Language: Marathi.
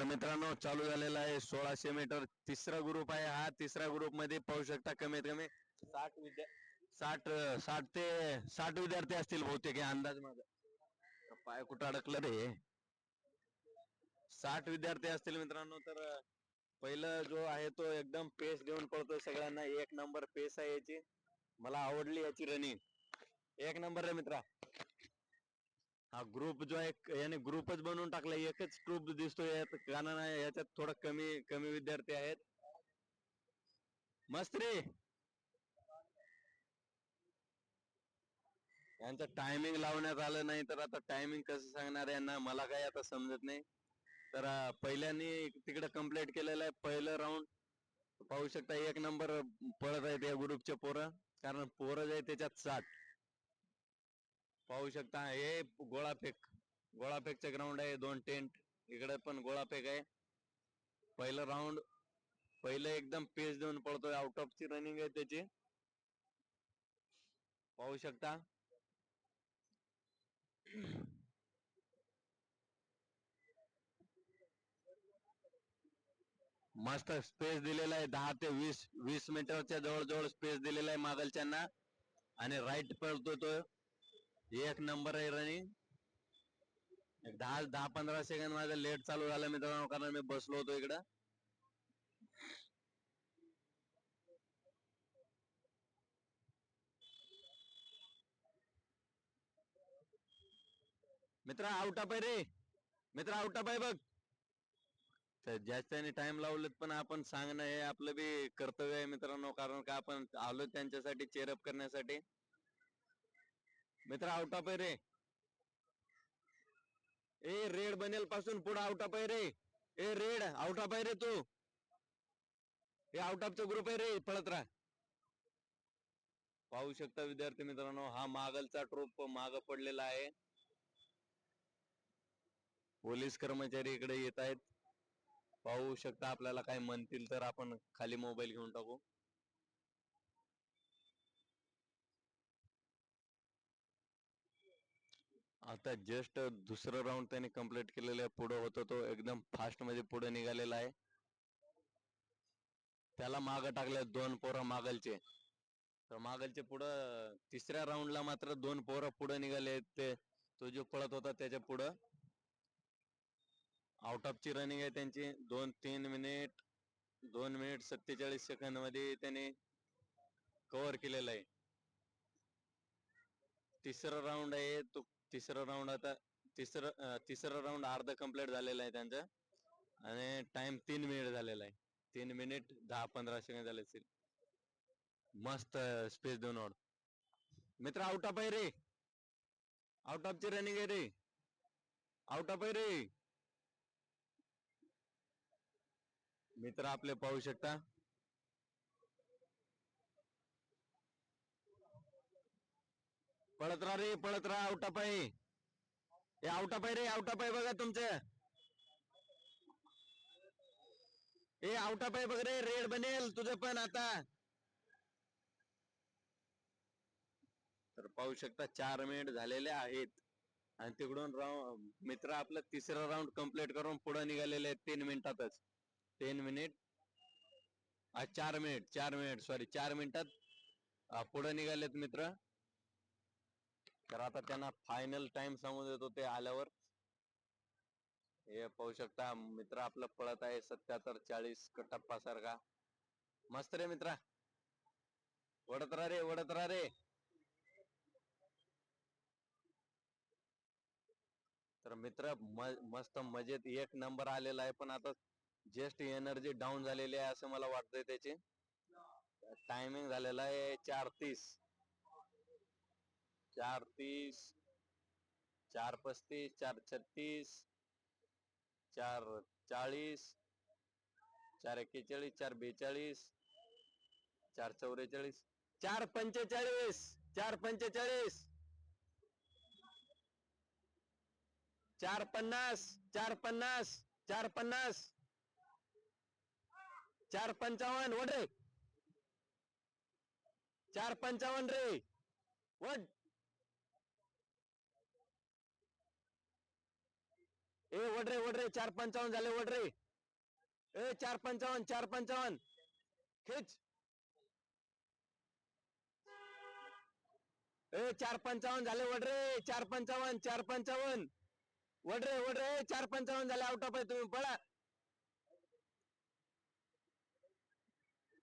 तर मित्रांनो चालू झालेला आहे सोळाशे मीटर. तिसरा ग्रुप आहे हा. तिसऱ्या ग्रुपमध्ये पाहू शकता कमीत कमी साठ विद्या साठ साठ ते साठ विद्यार्थी असतील बहुतेक हे अंदाज माझा पाय कुठं अडकलं रे? साठ विद्यार्थी असतील मित्रांनो तर पहिलं जो आहे तो एकदम पेस देऊन पळतोय सगळ्यांना. एक नंबर पेस आहे याची. मला आवडली याची रनिंग एक नंबर रे मित्रा. हा ग्रुप जो आहे याने ग्रुपच बनवून टाकला. एकच ग्रुप दिसतोय गाणं कारण याच्यात थोडं कमी कमी विद्यार्थी आहेत. मस्त रे. यांचं टायमिंग लावण्यात आलं नाही तर आता टायमिंग कसं सांगणार यांना? मला काही आता समजत नाही. तर पहिल्यानी तिकडे कंप्लीट केलेलं आहे पहिलं राऊंड पाहू शकता एक नंबर पळत आहेत या ग्रुपचे पोरं. कारण पोरं जे आहे त्याच्यात साठ. पाहू शकता हे गोळाफेक. गोळाफेकचं ग्राउंड आहे दोन टेंट इकडे पण गोळाफेक आहे. पहिलं राऊंड पहिलं एकदम पेस देऊन पळतोय. आउट ऑफ ची रनिंग आहे त्याची. पाहू शकता. मस्त स्पेस दिलेला आहे. दहा ते वीस वीस मीटरच्या जवळ स्पेस दिलेला आहे मागलच्यांना. आणि राईट पळतो तो. एक नंबर आहे रनिंग दहा दहा पंधरा सेकंद माझा लेट चालू झाला मित्रांनो कारण मी बसलो होतो इकडं. मित्र आउट आहे रे. मित्र आउट आहे बघ. तर ज्याच्याने टाइम लावलेत पण आपण सांगणं हे आपलं बी कर्तव्य आहे मित्रांनो कारण का आपण आलो त्यांच्यासाठी चेअरअप करण्यासाठी. मित्र आउट ऑफ आहे रे ए रेड बनेल पासून पुढे आउट ऑफ आहे रे ए रेड आउट ऑफ आहे रे तू. हे आउट ऑफचा ग्रुप आहे रे पळत राहा. पाहू शकता विद्यार्थी मित्रांनो हा मागलचा ट्रोप माग पडलेला आहे. पोलीस कर्मचारी इकडे येत आहेत. पाहू शकता आपल्याला काय म्हणतील तर आपण खाली मोबाईल घेऊन टाकू. आता जस्ट दुसरं राऊंड त्याने कंप्लीट केलेलं आहे. पुढे होतो तो एकदम फास्टमध्ये पुढे निघालेला आहे. त्याला माग टाकले दोन पोरं मागलचे. तर मागलचे पुढं तिसऱ्या राऊंडला मात्र दोन पोरं पुढे निघाले ते. तो जो पळत होता त्याच्या पुढं. आउट ऑफ ची रनिंग आहे त्यांची. दोन तीन मिनिट दोन मिनिट सत्तेचाळीस सेकंदमध्ये त्याने कव्हर केलेला आहे. तिसरा राऊंड आहे तो तिसरा राऊंड आता तिसरं अं, तिसरा राऊंड अर्ध कंप्लीट झालेला आहे त्यांचा. आणि टाइम तीन मिनिट झालेला आहे. तीन मिनिट दहा पंधरा सेकंद झाले असतील. मस्त स्पेस देऊन ओढ मित्र आउट ऑफ आहे रे. आउट ऑफ ची रनिंग आहे रे. आउट ऑफ आहे रे. मित्र आपले पाहू शकता. पळत राहा रे पळत राहा आउट हे आउट रे आउट बघा तुमचं. ए आउट बघ रे रेड बनेल तुझं पण आता. तर पाहू शकता चार मिनिट झालेले आहेत. आणि तिकडून राऊंड मित्र आपलं तिसरा राऊंड कंप्लीट करून पुढे निघालेले आहेत तीन मिनिटातच. तीन मिनिट चार मिनिट चार मिनिट सॉरी चार मिनिटात पुढे निघालेत मित्र. तर आता त्यांना फायनल टाइम सांगून देतो ते आल्यावर. हे पाहू शकता मित्र आपलं पळत आहे सत्याहत्तर चाळीस टप्पा सारखा. मस्त रे मित्रा. वडत रा रे वडत रा रे. तर मित्र मस्त मजेत एक नंबर आलेला आहे पण आता जस्ट एनर्जी डाऊन झालेली आहे असं मला वाटतंय त्याची. टायमिंग झालेला आहे चार तीस. चार तीस चार पस्तीस चार छत्तीस चार चाळीस चार एक्केचाळीस चार बेचाळीस चार चौवेचाळीस चार पंचेचाळीस चार पंचेचाळीस चार पन्नास चार पन्नास चार पन्नास चार पंचावन्न वड रे. चार पंचावन्न रे. वड. ए वडरे वडरे चार पंचावन्न झाले वडरे ए चार पंचावन्न चार पंचावन्न. खिच. ए चार पंचावन्न झाले वडरे चार पंचावन्न चार पंचावन्न. वडरे वडरे चार पंचावन्न झाले आउट ऑफ आहे तुम्ही पळा.